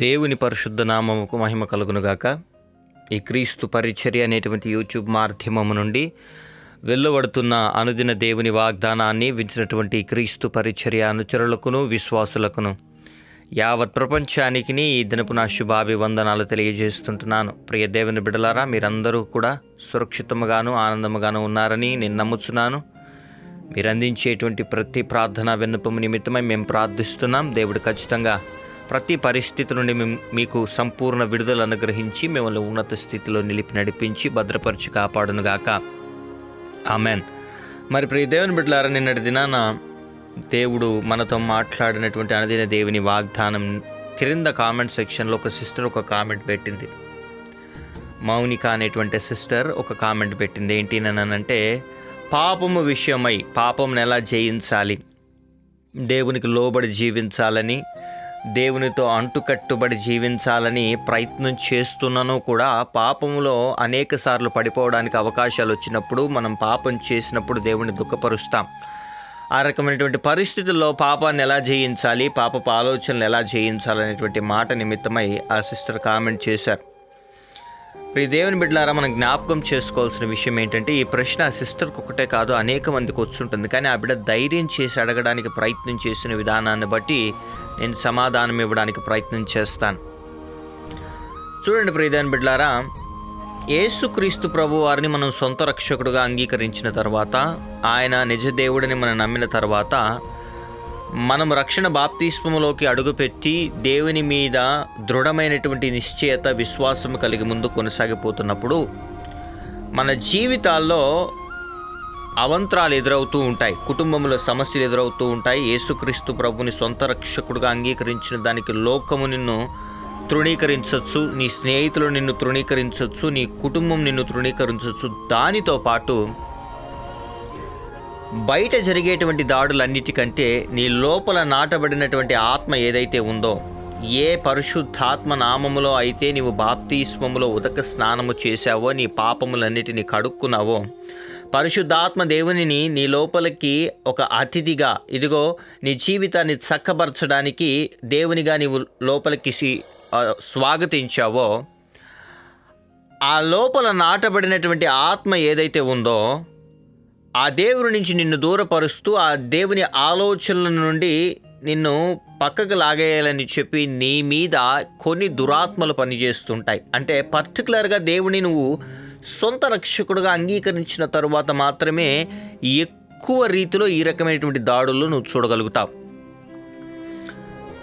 దేవుని పరిశుద్ధ నామముకు మహిమ కలుగునుగాక. ఈ క్రీస్తు పరిచర్య అనేటువంటి యూట్యూబ్ మాధ్యమము నుండి వెళ్ళబడుతున్న అనుదిన దేవుని వాగ్దానాన్ని వించినటువంటి క్రీస్తు పరిచర్య అనుచరులకును విశ్వాసులకును యావత్ ప్రపంచానికి ఈ దినపు నా శుభాభివందనాలు తెలియజేస్తుంటున్నాను. ప్రియ దేవుని బిడలారా మీరందరూ కూడా సురక్షితముగాను ఆనందముగాను ఉన్నారని నేను నమ్ముచున్నాను. మీరు అందించేటువంటి ప్రతి ప్రార్థన విన్నపము నిమిత్తమై మేము ప్రార్థిస్తున్నాం. దేవుడు ఖచ్చితంగా ప్రతి పరిస్థితి నుండి మేము మీకు సంపూర్ణ విడుదల అనుగ్రహించి మిమ్మల్ని ఉన్నత స్థితిలో నిలిపి నడిపించి భద్రపరిచి కాపాడునుగాక. ఆమెన్. మరి ప్రియ దేవుని బిడ్డలారా నిన్నటి దినాన దేవుడు మనతో మాట్లాడినటువంటి అనదిన దేవుని వాగ్దానం క్రింద కామెంట్ సెక్షన్లో ఒక సిస్టర్ ఒక కామెంట్ పెట్టింది. మౌనిక అనేటువంటి సిస్టర్ ఒక కామెంట్ పెట్టింది. ఏంటి అంటే పాపము విషయమై పాపంను ఎలా జయించాలి? దేవునికి లోబడి జీవించాలని దేవునితో అంటుకట్టుబడి జీవించాలని ప్రయత్నం చేస్తున్నను కూడా పాపములో అనేక సార్లు పడిపోవడానికి అవకాశాలు వచ్చినప్పుడు మనం పాపం చేసినప్పుడు దేవుని దుఃఖపరుస్తాం. ఆ రకమైనటువంటి పరిస్థితుల్లో పాపాన్ని ఎలా జయించాలి పాపపు ఆలోచనలు ఎలా జయించాలనేటువంటి మాట నిమిత్తమై ఆ సిస్టర్ కామెంట్ చేశారు. ఈ దేవుని బిడ్డలారా మనం జ్ఞాపకం చేసుకోవాల్సిన విషయం ఏంటంటే ఈ ప్రశ్న ఆ సిస్టర్కి ఒకటే కాదు అనేక మందికి వచ్చుంటుంది కానీ ఆ బిడ్డ ధైర్యం చేసి అడగడానికి ప్రయత్నం చేసిన విధానాన్ని బట్టి నేను సమాధానం ఇవ్వడానికి ప్రయత్నం చేస్తాను. చూడండి ప్రియదాని బిడ్లారా యేసుక్రీస్తు ప్రభు వారిని మనం సొంత రక్షకుడుగా అంగీకరించిన తర్వాత ఆయన నిజ దేవుడిని మనం నమ్మిన తర్వాత మనం రక్షణ బాప్తిస్మములోకి అడుగుపెట్టి దేవుని మీద దృఢమైనటువంటి నిశ్చయత విశ్వాసం కలిగి ముందు కొనసాగిపోతున్నప్పుడు మన జీవితాల్లో అవంతరాలు ఎదురవుతూ ఉంటాయి. కుటుంబంలో సమస్యలు ఎదురవుతూ ఉంటాయి. యేసుక్రీస్తు ప్రభుని సొంత రక్షకుడుగా అంగీకరించిన దానికి లోకము నిన్ను తృణీకరించవచ్చు నీ స్నేహితులు నిన్ను తృణీకరించవచ్చు నీ కుటుంబం నిన్ను తృణీకరించవచ్చు దానితో పాటు బయట జరిగేటువంటి దాడులన్నిటికంటే నీ లోపల నాటబడినటువంటి ఆత్మ ఏదైతే ఉందో ఏ పరిశుద్ధాత్మ నామములో అయితే నీవు బాప్తిస్మములో ఉదక స్నానము చేశావో నీ పాపములన్నిటిని కడుక్కున్నావో పరిశుద్ధాత్మ దేవునిని నీ లోపలికి ఒక అతిథిగా ఇదిగో నీ జీవితాన్ని చక్కబరచడానికి దేవునిగా నీవు లోపలికి స్వాగతించావో ఆ లోపల నాటబడినటువంటి ఆత్మ ఏదైతే ఉందో ఆ దేవుడి నుంచి నిన్ను దూరపరుస్తూ ఆ దేవుని ఆలోచనల నుండి నిన్ను పక్కకు లాగేయాలని చెప్పి నీ మీద కొన్ని దురాత్మలు పనిచేస్తుంటాయి. అంటే పర్టికులర్గా దేవుని నువ్వు సొంత రక్షకుడుగా అంగీకరించిన తరువాత మాత్రమే ఎక్కువ రీతిలో ఈ రకమైనటువంటి దాడులు నువ్వు చూడగలుగుతావు.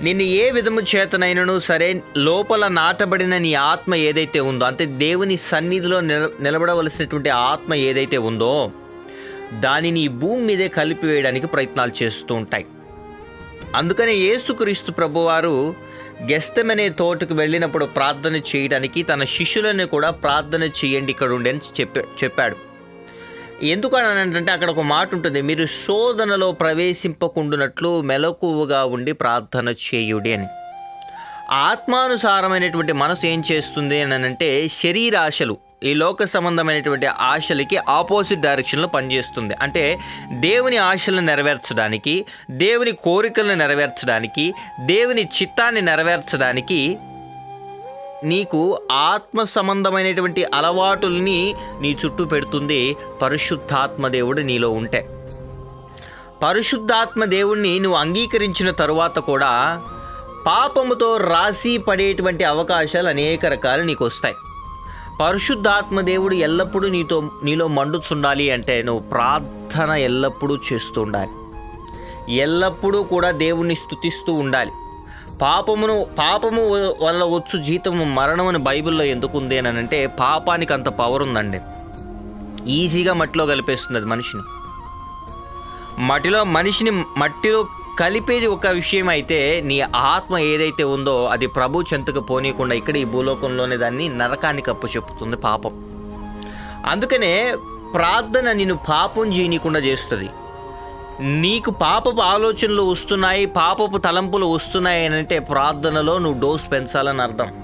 నిన్ను ఏ విధము చేతనైనను సరే లోపల నాటబడిన నీ ఆత్మ ఏదైతే ఉందో అంటే దేవుని సన్నిధిలో నిల నిలబడవలసినటువంటి ఆత్మ ఏదైతే ఉందో దానిని ఈ భూమి మీదే కలిపివేయడానికి ప్రయత్నాలు చేస్తూ ఉంటాయి. అందుకనే యేసుక్రీస్తు ప్రభువారు గెస్తమనే తోటకు వెళ్ళినప్పుడు ప్రార్థన చేయడానికి తన శిష్యులను కూడా ప్రార్థన చేయండి ఇక్కడ ఉండి అని చెప్పా చెప్పాడు. ఎందుకని అని అంటే అక్కడ ఒక మాట ఉంటుంది మీరు శోధనలో ప్రవేశింపకుండునట్లు మెలకువగా ఉండి ప్రార్థన చేయుడి అని. ఆత్మానుసారమైనటువంటి మనసు ఏం చేస్తుంది అని అంటే శరీరాశలు ఈ లోక సంబంధమైనటువంటి ఆశలకి ఆపోజిట్ డైరెక్షన్లో పనిచేస్తుంది. అంటే దేవుని ఆశలను నెరవేర్చడానికి దేవుని కోరికలను నెరవేర్చడానికి దేవుని చిత్తాన్ని నెరవేర్చడానికి నీకు ఆత్మ సంబంధమైనటువంటి అలవాటుల్ని నీ చుట్టూ పెడుతుంది పరిశుద్ధాత్మ దేవుడు నీలో ఉంటే. పరిశుద్ధాత్మ దేవుణ్ణి నువ్వు అంగీకరించిన తరువాత కూడా పాపముతో రాసి పడేటువంటి అవకాశాలు అనేక రకాలు నీకు వస్తాయి. పరిశుద్ధాత్మ దేవుడు ఎల్లప్పుడూ నీతో నీలో మండుచుండాలి అంటే నువ్వు ప్రార్థన ఎల్లప్పుడూ చేస్తూ ఉండాలి. ఎల్లప్పుడూ కూడా దేవుణ్ణి స్తుతిస్తూ ఉండాలి. పాపమును పాపము వల్ల వచ్చు జీతము మరణం అని బైబిల్లో ఎందుకుంది అని అంటే పాపానికి అంత పవర్ ఉందండి. ఈజీగా మట్టిలో కలిపేస్తుంది అది మనిషిని. మట్టిలో మనిషిని మట్టిలో కలిపేది ఒక విషయం అయితే నీ ఆత్మ ఏదైతే ఉందో అది ప్రభు చెంతకు పోనీయకుండా ఇక్కడ ఈ భూలోకంలోనే దాన్ని నరకానికి అప్పు చెప్పుతుంది పాపం. అందుకనే ప్రార్థన నిన్ను పాపం చేయనీయకుండా చేస్తుంది. నీకు పాపపు ఆలోచనలు వస్తున్నాయి పాపపు తలంపులు వస్తున్నాయి అని అంటే ప్రార్థనలో నువ్వు డోస్ పెంచాలని అర్థం.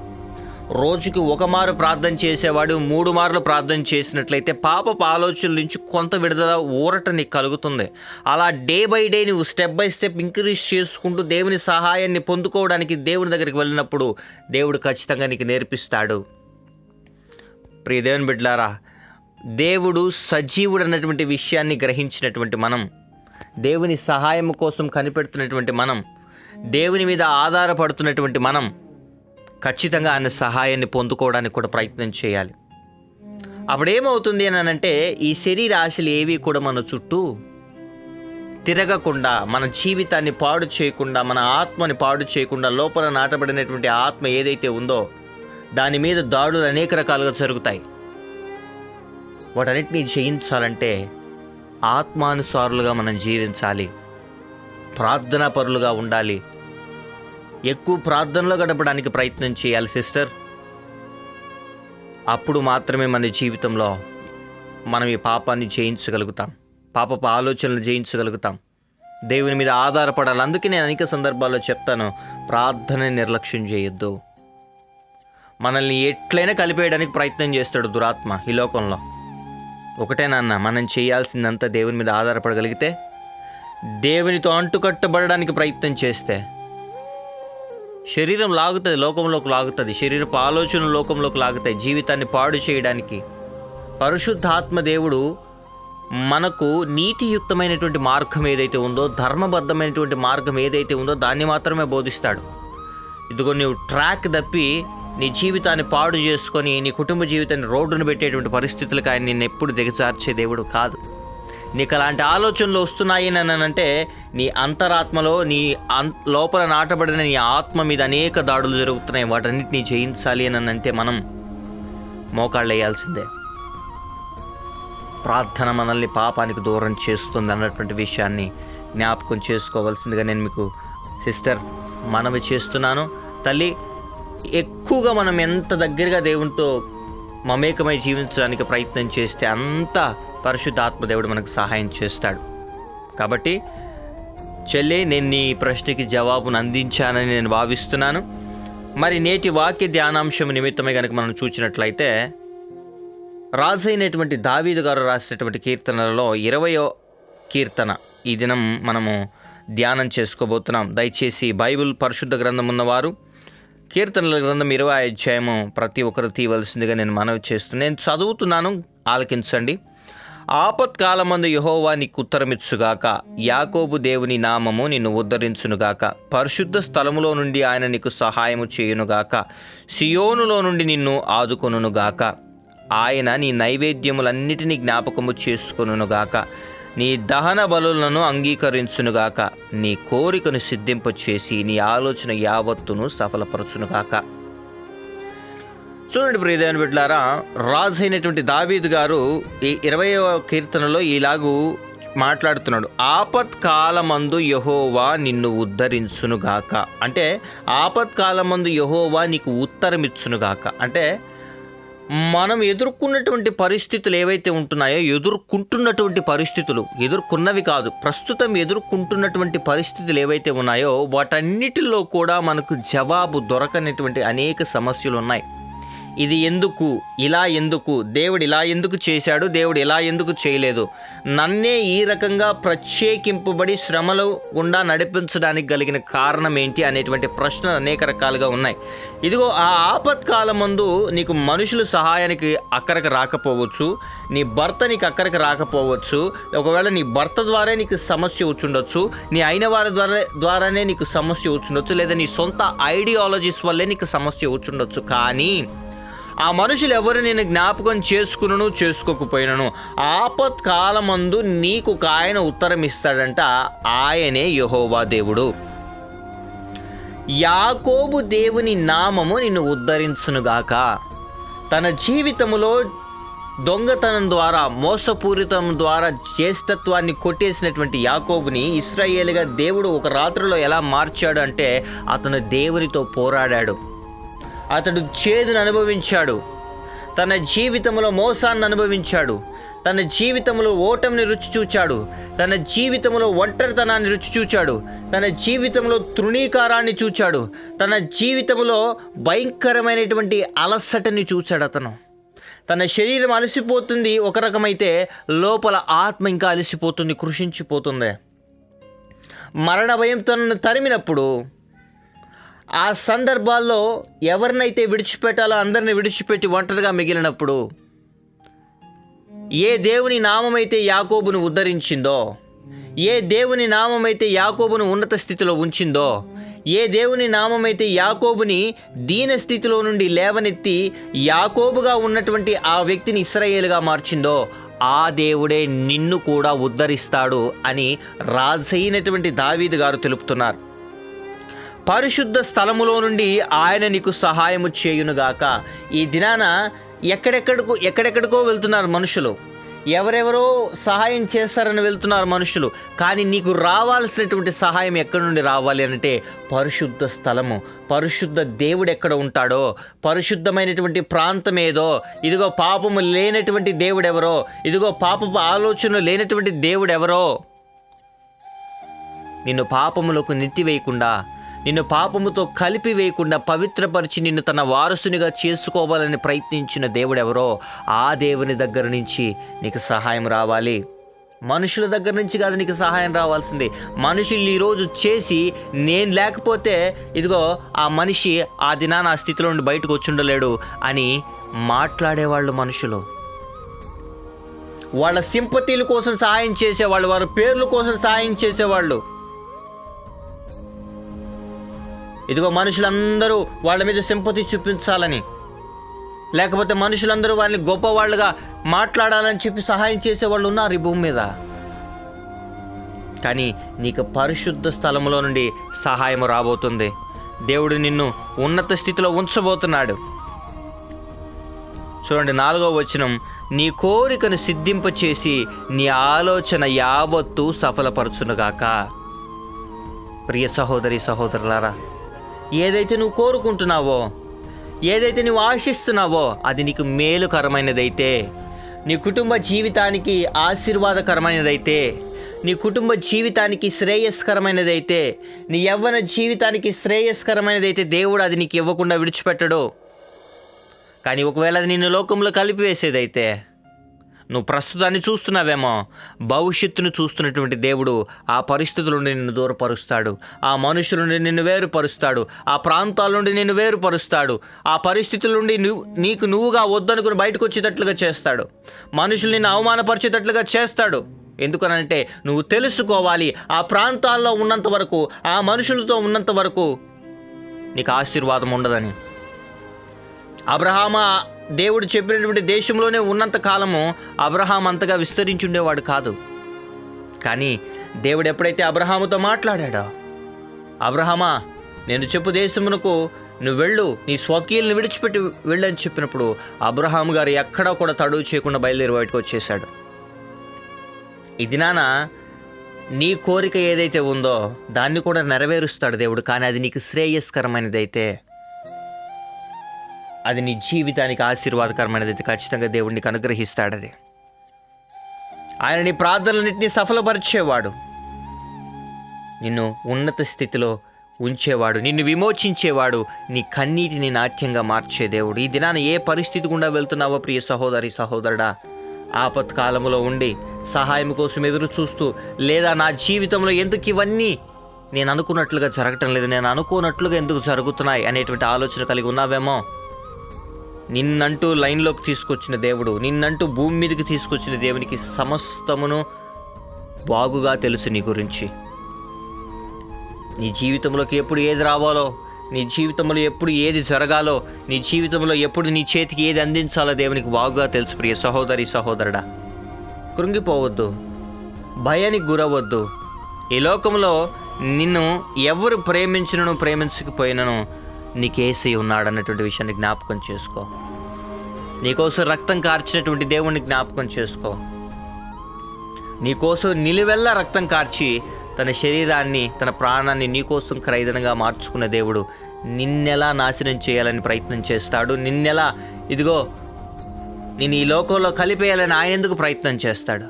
రోజుకి ఒక మారు ప్రార్థన చేసేవాడు మూడు మార్లు ప్రార్థన చేసినట్లయితే పాపపు ఆలోచనల నుంచి కొంత విడుదల ఊరట నీకు కలుగుతుంది. అలా డే బై డే నువ్వు స్టెప్ బై స్టెప్ ఇంక్రీజ్ చేసుకుంటూ దేవుని సహాయాన్ని పొందుకోవడానికి దేవుని దగ్గరికి వెళ్ళినప్పుడు దేవుడు ఖచ్చితంగా నీకు నేర్పిస్తాడు. ప్రియ దేవుని దేవుడు సజీవుడు అన్నటువంటి విషయాన్ని గ్రహించినటువంటి మనం దేవుని సహాయం కోసం కనిపెడుతున్నటువంటి మనం దేవుని మీద ఆధారపడుతున్నటువంటి మనం ఖచ్చితంగా ఆయన సహాయాన్ని పొందుకోవడానికి కూడా ప్రయత్నం చేయాలి. అప్పుడేమవుతుంది అని అంటే ఈ శరీర ఆశలు ఏవి కూడా మన చుట్టూ తిరగకుండా మన జీవితాన్ని పాడు చేయకుండా మన ఆత్మని పాడు చేయకుండా లోపల నాటబడినటువంటి ఆత్మ ఏదైతే ఉందో దాని మీద దాడులు అనేక రకాలుగా జరుగుతాయి. వాటన్నిటిని జయించాలంటే ఆత్మానుసారులుగా మనం జీవించాలి. ప్రార్థనా పరులుగా ఉండాలి. ఎక్కువ ప్రార్థనలో గడపడానికి ప్రయత్నం చేయాలి సిస్టర్. అప్పుడు మాత్రమే మన జీవితంలో మనం ఈ పాపాన్ని జయించగలుగుతాం. పాపపు ఆలోచనలు జయించగలుగుతాం. దేవుని మీద ఆధారపడాలి. అందుకే నేను అనేక సందర్భాల్లో చెప్తాను ప్రార్థన నిర్లక్ష్యం చేయొద్దు. మనల్ని ఎట్లయినా కలిపేయడానికి ప్రయత్నం చేస్తాడు దురాత్మ ఈ లోకంలో. ఒకటే నాన్న మనం చేయాల్సిందంతా దేవుని మీద ఆధారపడగలిగితే దేవునితో అంటుకట్టబడడానికి ప్రయత్నం చేస్తే శరీరం లాగుతుంది లోకంలోకి లాగుతుంది. శరీరపు ఆలోచన లోకంలోకి లాగుతాయి. జీవితాన్ని పాడు చేయడానికి పరిశుద్ధాత్మ దేవుడు మనకు నీతియుక్తమైనటువంటి మార్గం ఏదైతే ఉందో ధర్మబద్ధమైనటువంటి మార్గం ఏదైతే ఉందో దాన్ని మాత్రమే బోధిస్తాడు. ఇదిగో నీవు ట్రాక్ తప్పి నీ జీవితాన్ని పాడు చేసుకొని నీ కుటుంబ జీవితాన్ని రోడ్డును పెట్టేటువంటి పరిస్థితులకు ఆయన నిన్ను ఎప్పుడు దిగజార్చే దేవుడు కాదు. నీకు అలాంటి ఆలోచనలు వస్తున్నాయి అంటే నీ అంతరాత్మలో నీ అన్ లోపల నాటబడిన నీ ఆత్మ మీద అనేక దాడులు జరుగుతున్నాయి. వాటన్నిటిని జయించాలి అని అంటే మనం మోకాళ్ళు వేయాల్సిందే. ప్రార్థన మనల్ని పాపానికి దూరం చేస్తుంది అన్నటువంటి విషయాన్ని జ్ఞాపకం చేసుకోవాల్సిందిగా నేను మీకు సిస్టర్ మనవి చేస్తున్నాను. తల్లి ఎక్కువగా మనం ఎంత దగ్గరగా దేవునితో మమేకమై జీవించడానికి ప్రయత్నం చేస్తే అంత పరిశుద్ధాత్మ దేవుడు మనకు సహాయం చేస్తాడు. కాబట్టి చెల్లి నేను నీ ప్రశ్నకి జవాబును అందించానని నేను భావిస్తున్నాను. మరి నేటి వాక్య ధ్యానాంశం నిమిత్తమే కనుక మనం చూసినట్లయితే రాజైనటువంటి దావీదు గారు రాసినటువంటి కీర్తనలలో ఇరవయో కీర్తన ఈ దినం మనము ధ్యానం చేసుకోబోతున్నాం. దయచేసి బైబిల్ పరిశుద్ధ గ్రంథం ఉన్నవారు కీర్తనల గ్రంథం ఇరవై అధ్యాయము ప్రతి ఒక్కరు తీయవలసిందిగా నేను మనవి చేస్తున్నాను నేను చదువుతున్నాను ఆలకించండి. ఆపత్కాలమందు యహోవా నీకు ఉత్తరమిచ్చుగాక యాకోబు దేవుని నామము నిన్ను ఉద్ధరించునుగాక. పరిశుద్ధ స్థలములో నుండి ఆయన నీకు సహాయము చేయునుగాక. సియోనులో నుండి నిన్ను ఆదుకొనుగాక ఆయన నీ నైవేద్యములన్నిటినీ జ్ఞాపకము చేసుకొనుగాక నీ దహన బలులను అంగీకరించునుగాక. నీ కోరికను సిద్ధింపచేసి నీ ఆలోచన యావత్తును సఫలపరచునుగాక. చూడండి ప్రియదేవన్ బిడ్లారా రాజు అయినటువంటి దావీద్ గారు ఈ ఇరవై కీర్తనలో ఇలాగూ మాట్లాడుతున్నాడు. ఆపత్కాలమందు యహోవా నిన్ను ఉద్ధరించునుగాక. అంటే ఆపత్కాలమందు యహోవా నీకు ఉత్తరమిచ్చునుగాక. అంటే మనం ఎదుర్కొన్నటువంటి పరిస్థితులు ఏవైతే ఉంటున్నాయో ఎదుర్కొంటున్నటువంటి పరిస్థితులు ఎదుర్కొన్నవి కాదు ప్రస్తుతం ఎదుర్కొంటున్నటువంటి పరిస్థితులు ఏవైతే ఉన్నాయో వాటన్నిటిలో కూడా మనకు జవాబు దొరకనటువంటి అనేక సమస్యలు ఉన్నాయి. ఇది ఎందుకు? ఇలా ఎందుకు? దేవుడు ఇలా ఎందుకు చేశాడు? దేవుడు ఇలా ఎందుకు చేయలేదు? నన్నే ఈ రకంగా ప్రత్యేకింపబడి శ్రమలు గుండా నడిపించడానికి కలిగిన కారణం ఏంటి అనేటువంటి ప్రశ్నలు అనేక రకాలుగా ఉన్నాయి. ఇదిగో ఆ ఆపత్కాలం ముందు నీకు మనుషులు సహాయానికి అక్కడికి రాకపోవచ్చు నీ భర్త నీకు అక్కడికి రాకపోవచ్చు ఒకవేళ నీ భర్త ద్వారా నీకు సమస్య వచ్చుండొచ్చు నీ అయిన వారి ద్వారా ద్వారానే నీకు సమస్య వచ్చుండొచ్చు లేదా నీ సొంత ఐడియాలజీస్ వల్లే నీకు సమస్య వచ్చుండొచ్చు కానీ ఆ మనుషులు ఎవరు నేను జ్ఞాపకం చేసుకును చేసుకోకపోయినను? ఆపత్కాలమందు నీకు ఒక ఆయన ఉత్తరం ఇస్తాడంట ఆయనే యహోవా దేవుడు. యాకోబు దేవుని నామము నిన్ను ఉద్ధరించునుగాక. తన జీవితములో దొంగతనం ద్వారా మోసపూరితం ద్వారా జ్యేష్ఠత్వాన్ని కొట్టేసినటువంటి యాకోబుని ఇస్రాయేలుగా దేవుడు ఒక రాత్రిలో ఎలా మార్చాడు అంటే అతను దేవునితో పోరాడాడు. అతడు చేదును అనుభవించాడు. తన జీవితంలో మోసాన్ని అనుభవించాడు. తన జీవితంలో ఓటమిని రుచి చూచాడు. తన జీవితంలో ఒంటరితనాన్ని రుచి చూచాడు. తన జీవితంలో తృణీకారాన్ని చూచాడు. తన జీవితంలో భయంకరమైనటువంటి అలసటని చూచాడు అతను. తన శరీరం అలసిపోతుంది. ఒక రకమైతే లోపల ఆత్మ ఇంకా అలసిపోతుంది కృషించిపోతుంది. మరణ భయం తనను తరిమినప్పుడు ఆ సందర్భాల్లో ఎవరినైతే విడిచిపెట్టాలో అందరిని విడిచిపెట్టి ఒంటరిగా మిగిలినప్పుడు ఏ దేవుని నామమైతే యాకోబును ఉద్ధరించిందో ఏ దేవుని నామమైతే యాకోబును ఉన్నత స్థితిలో ఉంచిందో ఏ దేవుని నామమైతే యాకోబుని దీన స్థితిలో నుండి లేవనెత్తి యాకోబుగా ఉన్నటువంటి ఆ వ్యక్తిని ఇస్రాయేలుగా మార్చిందో ఆ దేవుడే నిన్ను కూడా ఉద్ధరిస్తాడు అని రాజైనటువంటి దావీదు గారు తెలుపుతున్నారు. పరిశుద్ధ స్థలములో నుండి ఆయన నీకు సహాయము చేయునుగాక. ఈ దినాన ఎక్కడెక్కడికో ఎక్కడెక్కడికో వెళ్తున్నారు మనుషులు. ఎవరెవరో సహాయం చేస్తారని వెళ్తున్నారు మనుషులు. కానీ నీకు రావాల్సినటువంటి సహాయం ఎక్కడి నుండి రావాలి అంటే పరిశుద్ధ స్థలము. పరిశుద్ధ దేవుడు ఎక్కడ ఉంటాడో పరిశుద్ధమైనటువంటి ప్రాంతం ఏదో ఇదిగో పాపము లేనటువంటి దేవుడెవరో ఇదిగో పాపపు ఆలోచన లేనటువంటి దేవుడెవరో. నిన్ను పాపములకు నెట్టివేయకుండా నిన్ను పాపముతో కలిపి వేయకుండా పవిత్రపరిచి నిన్ను తన వారసునిగా చేసుకోవాలని ప్రయత్నించిన దేవుడెవరో ఆ దేవుని దగ్గర నుంచి నీకు సహాయం రావాలి. మనుషుల దగ్గర నుంచి కాదు నీకు సహాయం రావాల్సింది. మనుషులు ఈరోజు చేసి నేను లేకపోతే ఇదిగో ఆ మనిషి ఆ దినాన ఆ స్థితిలో నుండి బయటకు వచ్చుండలేడు అని మాట్లాడేవాళ్ళు మనుషులు. వాళ్ళ సింపతీల కోసం సహాయం చేసేవాళ్ళు వారి పేర్ల కోసం సహాయం చేసేవాళ్ళు. ఇదిగో మనుషులందరూ వాళ్ళ మీద సింపతి చూపించాలని. లేకపోతే మనుషులందరూ వాళ్ళని గొప్పవాళ్ళుగా మాట్లాడాలని చెప్పి సహాయం చేసేవాళ్ళు ఉన్నారు ఈ భూమి మీద. కానీ నీకు పరిశుద్ధ స్థలంలో నుండి సహాయం రాబోతుంది. దేవుడు నిన్ను ఉన్నత స్థితిలో ఉంచబోతున్నాడు. చూడండి నాలుగో వచనం నీ కోరికను సిద్ధింపచేసి నీ ఆలోచన యావత్తు సఫలపరచునుగాక. ప్రియ సహోదరి సహోదరులారా ఏదైతే నువ్వు కోరుకుంటున్నావో ఏదైతే నువ్వు ఆశిస్తున్నావో అది నీకు మేలుకరమైనదైతే నీ కుటుంబ జీవితానికి ఆశీర్వాదకరమైనదైతే నీ కుటుంబ జీవితానికి శ్రేయస్కరమైనదైతే నీ యవ్వన జీవితానికి శ్రేయస్కరమైనదైతే దేవుడు అది నీకు ఇవ్వకుండా విడిచిపెట్టడు. కానీ ఒకవేళ అది నిన్ను లోకంలో కలిపివేసేదైతే నువ్వు ప్రస్తుతాన్ని చూస్తున్నావేమో. భవిష్యత్తును చూస్తున్నటువంటి దేవుడు ఆ పరిస్థితుల నుండి నిన్ను దూరపరుస్తాడు. ఆ మనుషుల నుండి నిన్ను వేరుపరుస్తాడు. ఆ ప్రాంతాల నుండి నిన్ను వేరుపరుస్తాడు. ఆ పరిస్థితుల నుండి నువ్వు నీకు నువ్వుగా వద్దనుకుని బయటకు వచ్చేటట్లుగా చేస్తాడు. మనుషులు నిన్ను అవమానపరిచేటట్లుగా చేస్తాడు. ఎందుకనంటే నువ్వు తెలుసుకోవాలి ఆ ప్రాంతాల్లో ఉన్నంత వరకు ఆ మనుషులతో ఉన్నంత వరకు నీకు ఆశీర్వాదం ఉండదని. అబ్రహామ దేవుడు చెప్పినటువంటి దేశంలోనే ఉన్నంత కాలము అబ్రహాం అంతగా విస్తరించుండేవాడు కాదు. కానీ దేవుడు ఎప్పుడైతే అబ్రహాముతో మాట్లాడాడో అబ్రహమా నేను చెప్పు దేశమునకు నువ్వు వెళ్ళు నీ స్వకీయులను విడిచిపెట్టి వెళ్ళని చెప్పినప్పుడు అబ్రహాం గారు ఎక్కడా కూడా తడువు చేయకుండా బయలుదేరి బయటకు వచ్చేసాడు ఇది నాన్న నీ కోరిక ఏదైతే ఉందో దాన్ని కూడా నెరవేరుస్తాడు దేవుడు కానీ అది నీకు శ్రేయస్కరమైనదైతే అది నీ జీవితానికి ఆశీర్వాదకరమైనది అయితే ఖచ్చితంగా దేవుడికి అనుగ్రహిస్తాడది అనుగ్రహిస్తాడు అది. ఆయన నీ ప్రార్థనలన్నింటినీ సఫలపరిచేవాడు. నిన్ను ఉన్నత స్థితిలో ఉంచేవాడు నిన్ను విమోచించేవాడు నీ కన్నీటిని నాట్యంగా మార్చే దేవుడు. ఈ దినాన ఏ పరిస్థితి గుండా వెళ్తున్నావో ప్రియ సహోదరి సహోదరుడా? ఆపత్కాలంలో ఉండి సహాయం కోసం ఎదురు చూస్తూ లేదా నా జీవితంలో ఎందుకు ఇవన్నీ నేను అనుకున్నట్లుగా జరగటం లేదు నేను అనుకున్నట్లుగా ఎందుకు జరుగుతున్నాయి అనేటువంటి ఆలోచన కలిగి ఉన్నావేమో? నిన్నంటూ లైన్లోకి తీసుకొచ్చిన దేవుడు నిన్నంటూ భూమి మీదకి తీసుకొచ్చిన దేవునికి సమస్తమును బాగుగా తెలుసు నీ గురించి. నీ జీవితంలోకి ఎప్పుడు ఏది రావాలో నీ జీవితంలో ఎప్పుడు ఏది జరగాలో నీ జీవితంలో ఎప్పుడు నీ చేతికి ఏది అందించాలో దేవునికి బాగుగా తెలుసు ప్రియ సహోదరి సహోదరుడా. కృంగిపోవద్దు భయానికి గురవద్దు ఈ లోకంలో నిన్ను ఎవరు ప్రేమించినను ప్రేమించకపోయినను నీకేసి ఉన్నాడన్నటువంటి విషయాన్ని జ్ఞాపకం చేసుకో. నీకోసం రక్తం కార్చినటువంటి దేవుణ్ణి జ్ఞాపకం చేసుకో. నీకోసం నిలువెల్లా రక్తం కార్చి తన శరీరాన్ని తన ప్రాణాన్ని నీకోసం ఖరీదనగా మార్చుకున్న దేవుడు నిన్నెలా నాశనం చేయాలని ప్రయత్నం చేస్తాడు. నిన్నెలా ఇదిగో నేను ఈ లోకంలో కలిపేయాలని ఆయన ఎందుకు ప్రయత్నం చేస్తాడు?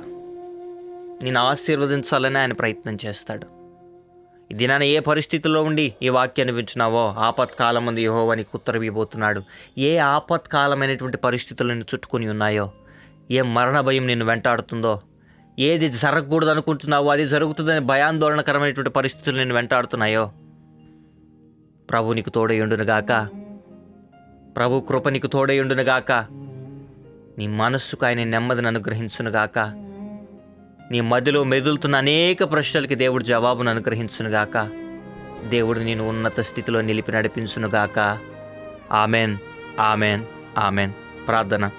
నేను ఆశీర్వదించాలని ఆయన ప్రయత్నం చేస్తాడు. ఈ దినాన ఏ పరిస్థితుల్లో ఉండి ఈ వాక్యాన్ని వింటున్నావో ఆపత్కాలం ఉంది యహోవని నీకు ఏ ఆపత్కాలమైనటువంటి పరిస్థితులు నిన్ను చుట్టుకొని ఉన్నాయో? ఏ మరణ భయం నిన్ను వెంటాడుతుందో? ఏది జరగకూడదు అనుకుంటున్నావో అది జరుగుతుందని భయాందోళనకరమైనటువంటి పరిస్థితులు నిన్ను వెంటాడుతున్నాయో? ప్రభు నీకు తోడయుండునుగాక ప్రభు కృప నీకు తోడయుండునుగాక నీ మనస్సుకు ఆయన నెమ్మదిని అనుగ్రహించునుగాక నీ మదిలో మెదులుతున్న అనేక ప్రశ్నలకి దేవుడు జవాబును అనుగ్రహించునుగాక. దేవుడు నేను ఉన్నత స్థితిలో నిలిపి నడిపించునుగాక. Amen amen amen. ప్రార్థన.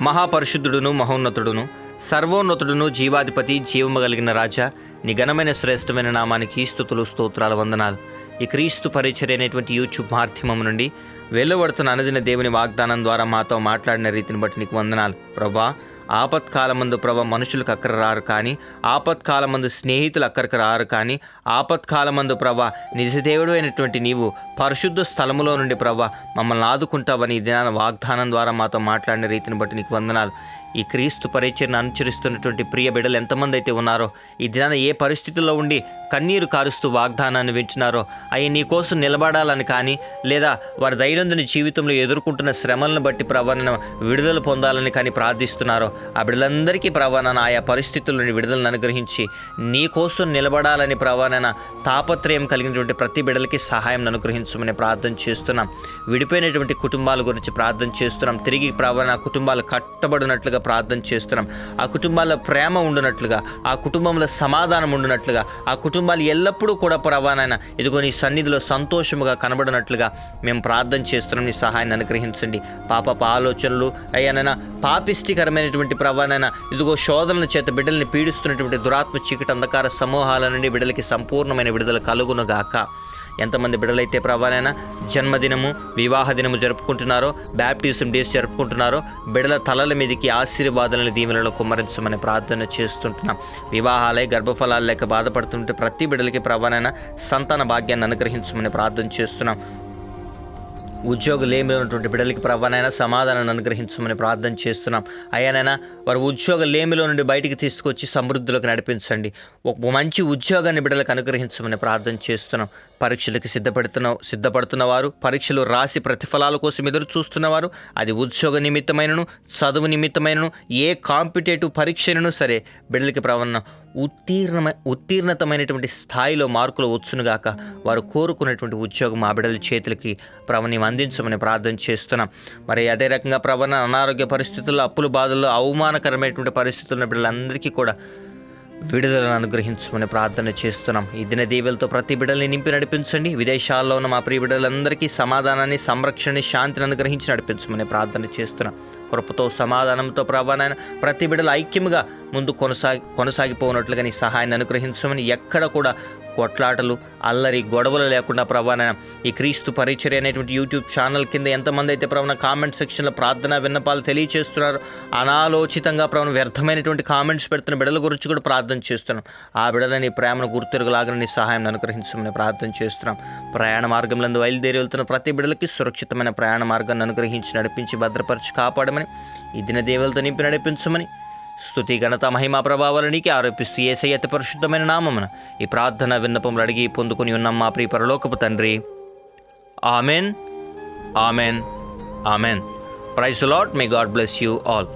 మహాపరిశుద్ధుడును మహోన్నతుడును సర్వోన్నతుడును జీవాధిపతి జీవము కలిగిన రాజా నీ ఘనమైన శ్రేష్టమైన నామానికి స్థుతులు స్తోత్రాల వందనాలు. ఈ క్రీస్తు పరిచర్య అనేటువంటి యూట్యూబ్ మాధ్యమం నుండి వెలువడుతున్న అనుదిన దేవుని వాగ్దానం ద్వారా మాతో మాట్లాడిన రీతిని బట్టి నీకు వందనాలు. ప్రభా ఆపత్కాలమందు ప్రభ మనుషులకు అక్కర రారు కానీ ఆపత్కాలమందు స్నేహితులు అక్కడికి రారు కానీ ఆపత్కాలమందు ప్రభ నిజదేవుడు అయినటువంటి నీవు పరిశుద్ధ స్థలములో నుండి ప్రభ మమ్మల్ని ఆదుకుంటావని ఈ దినాన వాగ్దానం ద్వారా మాతో మాట్లాడిన రీతిని బట్టి నీకు వందనాలు. ఈ క్రీస్తు పరిచయను అనుసరిస్తున్నటువంటి ప్రియ బిడ్డలు ఎంతమంది అయితే ఉన్నారో ఈ దినాన ఏ పరిస్థితుల్లో ఉండి కన్నీరు కారుస్తూ వాగ్దానాన్ని వింటున్నారో అవి నీ కోసం నిలబడాలని కానీ లేదా వారి దైనందిన జీవితంలో ఎదుర్కొంటున్న శ్రమలను బట్టి ప్రవణన విడుదల పొందాలని కానీ ప్రార్థిస్తున్నారో ఆ బిడ్డలందరికీ ప్రవణన ఆయా పరిస్థితుల నుండి విడుదలను అనుగ్రహించి నీ కోసం నిలబడాలని ప్రవణన తాపత్రయం కలిగినటువంటి ప్రతి బిడ్డలకి సహాయం అనుగ్రహించమని ప్రార్థన చేస్తున్నాం. విడిపోయినటువంటి కుటుంబాల గురించి ప్రార్థన చేస్తున్నాం. తిరిగి ప్రవణ కుటుంబాలు కట్టబడినట్లుగా ప్రార్థన చేస్తున్నాం. ఆ కుటుంబాల్లో ప్రేమ ఉండునట్లుగా ఆ కుటుంబంలో సమాధానం ఉండునట్లుగా ఆ కుటుంబాలు ఎల్లప్పుడూ కూడా ప్రవాణాయన ఇదిగో నీ సన్నిధిలో సంతోషముగా కనబడినట్లుగా మేము ప్రార్థన చేస్తున్నాం. నీ సహాయాన్ని అనుగ్రహించండి. పాప ఆలోచనలు అయ్యానైనా పాపిష్టికరమైనటువంటి ప్రవాణాయన ఇదిగో శోధనల చేత బిడ్డల్ని పీడిస్తున్నటువంటి దురాత్మ చీకటి అంధకార సమూహాల నుండి బిడ్డలకి సంపూర్ణమైన విడుదల కలుగునుగాక. ఎంతమంది బిడ్డలైతే ప్రభానైనా జన్మదినము వివాహ దినము జరుపుకుంటున్నారో బ్యాప్టిజం డేస్ జరుపుకుంటున్నారో బిడ్డల తలల మీదకి ఆశీర్వాదాలను దీవెనలో కుమ్మరించమని ప్రార్థన చేస్తుంటున్నాం. వివాహాలే గర్భఫలాలు లేక బాధపడుతుంటే ప్రతి బిడ్డలకి ప్రభానైనా సంతాన భాగ్యాన్ని అనుగ్రహించమని ప్రార్థన చేస్తున్నాం. ఉద్యోగలేమిలోనటువంటి ఉన్నటువంటి బిడ్డలకి ప్రవ్వనైనా సమాధానాన్ని అనుగ్రహించమని ప్రార్థన చేస్తున్నాం. అయ్యానైనా వారు ఉద్యోగ లేమిలో నుండి బయటికి తీసుకొచ్చి సమృద్ధిలోకి నడిపించండి. ఒక మంచి ఉద్యోగాన్ని బిడ్డలకు అనుగ్రహించమని ప్రార్థన చేస్తున్నాం. పరీక్షలకు సిద్ధపడుతున్న సిద్ధపడుతున్న వారు పరీక్షలు రాసి ప్రతిఫలాల కోసం ఎదురు చూస్తున్నవారు అది ఉద్యోగ నిమిత్తమైనను చదువు నిమిత్తమైనను ఏ కాంపిటేటివ్ పరీక్షను సరే బిడ్డలకి ప్రవన్న ఉత్తీర్ణమై ఉత్తీర్ణతమైనటువంటి స్థాయిలో మార్కులు వచ్చునుగాక వారు కోరుకున్నటువంటి ఉద్యోగం ఆ బిడ్డల చేతులకి ప్రవణి అందించమని ప్రార్థన చేస్తున్నాం. మరి అదే రకంగా ప్రవణ అనారోగ్య పరిస్థితుల్లో అప్పుల బాధల్లో అవమానకరమైనటువంటి పరిస్థితుల్లో బిడ్డలందరికీ కూడా విడుదలను అనుగ్రహించమని ప్రార్థన చేస్తున్నాం. ఈ దిన దీవెలతో ప్రతి బిడ్డల్ని నింపి నడిపించండి. విదేశాల్లో ఉన్న మా ప్రియ బిడ్డలందరికీ సమాధానాన్ని సంరక్షణని శాంతిని అనుగ్రహించి నడిపించమని ప్రార్థన చేస్తున్నాం. కృపతో సమాధానంతో ప్రభానైన ప్రతి బిడ్డలు ఐక్యముగా ముందు కొనసాగి కొనసాగిపోనట్లుగా నీ సహాయాన్ని అనుగ్రహించమని ఎక్కడ కూడా కొట్లాటలు అల్లరి గొడవలు లేకుండా ప్రవణ ఈ క్రీస్తు పరిచర్య అనేటువంటి యూట్యూబ్ ఛానల్ కింద ఎంతమంది అయితే ప్రవణ కామెంట్ సెక్షన్లో ప్రార్థన విన్నపాలు తెలియచేస్తున్నారు అనాలోచితంగా ప్రవణ వ్యర్థమైనటువంటి కామెంట్స్ పెడుతున్న బిడ్డల గురించి కూడా ప్రార్థన చేస్తున్నాం. ఆ బిడలని ప్రేమను గుర్తురుగలాగా నీ సహాయం అనుగ్రహించమని ప్రార్థన చేస్తున్నాం. ప్రయాణ మార్గంలో బయలుదేరి వెళ్తున్న ప్రతి బిడలకి సురక్షితమైన ప్రయాణ మార్గాన్ని అనుగ్రహించి నడిపించి భద్రపరిచి కాపాడమని ఈ దిన దేవులతో నింపి నడిపించమని స్తుతి ఘనత మహిమా ప్రభావాలు నీకే ఆరోపిస్తూ ఏసై అతి పరిశుద్ధమైన నామమున ఈ ప్రార్థన విన్నపములు అడిగి పొందుకుని ఉన్న మా ప్రియ పరలోకపు తండ్రి. Amen. Amen. Amen. Praise Lord may God bless you all.